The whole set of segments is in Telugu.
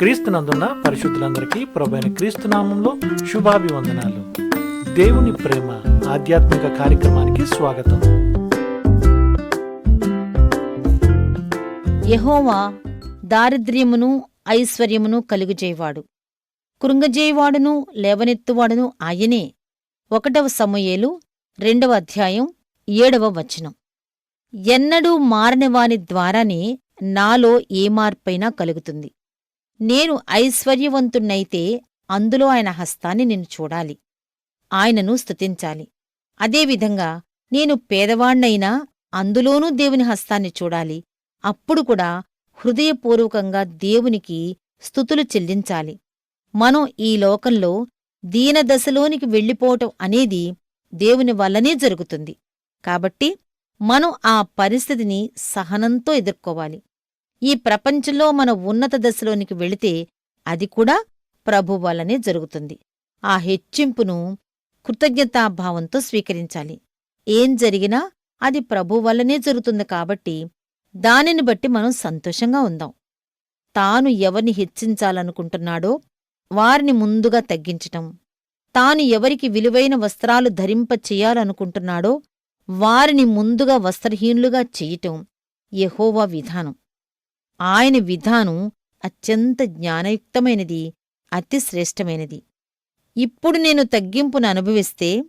క్రీస్తునందున్న పరిశుద్ధులందరికీ ప్రభైన క్రీస్తు నామంలో శుభాభివందనాలు. దేవుని ప్రేమ ఆధ్యాత్మిక కార్యక్రమానికి స్వాగతం. యహోవా దారిద్ర్యమును ఐశ్వర్యమును కలుగుజేవాడు కృంగజేయవాడును లేవనెత్తువాడును ఆయనే. ఒకటవ సమయేలు రెండవ అధ్యాయం ఏడవ వచనం. ఎన్నడూ మారనివాని ద్వారానే నాలో ఏ మార్పైనా కలుగుతుంది. నేను ఐశ్వర్యవంతుణ్ణైతే అందులో ఆయన హస్తాన్ని నేను చూడాలి. ఆయనను స్తుతించాలి. అదేవిధంగా నేను పేదవాణ్ణైనా అందులోనూ దేవుని హస్తాన్ని చూడాలి. అప్పుడు కూడా హృదయపూర్వకంగా దేవునికి స్తుతులు చెల్లించాలి. మనం ఈ లోకంలో దీనదశలోనికి వెళ్ళిపోవటం అనేది దేవుని వల్లనే జరుగుతుంది. కాబట్టి మనం ఆ పరిస్థితిని సహనంతో ఎదుర్కోవాలి. ఈ ప్రపంచంలో మన ఉన్నత దశలోనికి వెళితే అది కూడా ప్రభు వల్లనే జరుగుతుంది. ఆ హెచ్చింపును కృతజ్ఞతాభావంతో స్వీకరించాలి. ఏం జరిగినా అది ప్రభు వల్లనే జరుగుతుంది కాబట్టి దానిని బట్టి మనం సంతోషంగా ఉందాం. తాను ఎవరిని హెచ్చించాలనుకుంటున్నాడో వారిని ముందుగా తగ్గించటం తాను ఎవరికి విలువైన వస్త్రాలు ధరింప చెయ్యాలనుకుంటున్నాడో వారిని ముందుగా వస్త్రహీనులుగా చెయ్యటం యహోవా విధానం. ఆయన విధానం అత్యంత జ్ఞానయుక్తమైనది అతి శ్రేష్టమైనది. ఇప్పుడు నేను తగ్గింపును అనుభవిస్తే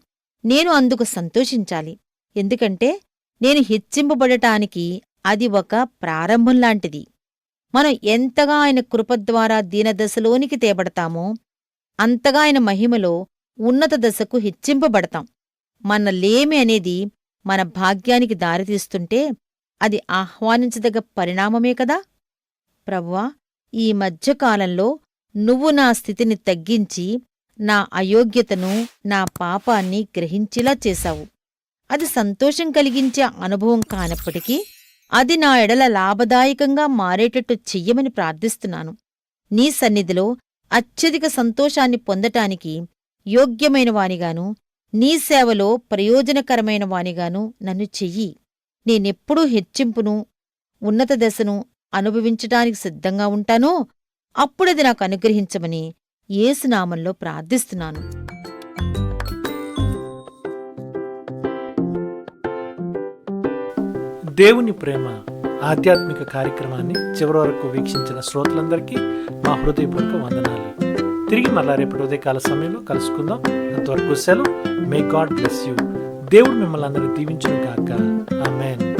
నేను అందుకు సంతోషించాలి. ఎందుకంటే నేను హెచ్చింపబడటానికి అది ఒక ప్రారంభంలాంటిది మనం ఎంతగా ఆయన కృప ద్వారా దీనదశలోనికి తేబడతామో అంతగా ఆయన మహిమలో ఉన్నత దశకు హెచ్చింపబడతాం. మన లేమి అనేది మన భాగ్యానికి దారితీస్తుంటే అది ఆహ్వానించదగ్గ పరిణామమే కదా? ప్రభువా ఈ మధ్యకాలంలో నువ్వు నా స్థితిని తగ్గించి నా అయోగ్యతను నా పాపాన్ని గ్రహించేలా చేశావు. అది సంతోషం కలిగించే అనుభవం కానప్పటికీ అది నా ఎడల లాభదాయకంగా మారేటట్టు చెయ్యమని ప్రార్థిస్తున్నాను. నీ సన్నిధిలో అత్యధిక సంతోషాన్ని పొందటానికి యోగ్యమైన వానిగాను నీ సేవలో ప్రయోజనకరమైన వానిగాను నన్ను చెయ్యి. నేనెప్పుడూ హెచ్చింపును ఉన్నత దశను అనుభవించటానికి సిద్ధంగా ఉంటానో అప్పుడది నాకు అనుగ్రహించమని ఏసునామంలో ప్రార్థిస్తున్నాను. దేవుని ప్రేమ ఆధ్యాత్మిక కార్యక్రమాన్ని చివరి వరకు వీక్షించిన శ్రోతలందరికీ మా హృదయపూర్వక వందనాలు. తిరిగి మళ్ళా రేపటి ఉదయకాల సమయంలో కలుసుకుందాం. అంతవరకు సెలవు. మే గాడ్ బ్లెస్ యూ దేవుడు మిమ్మల్ని అందరినీ దీవించును కాక ఆమెన్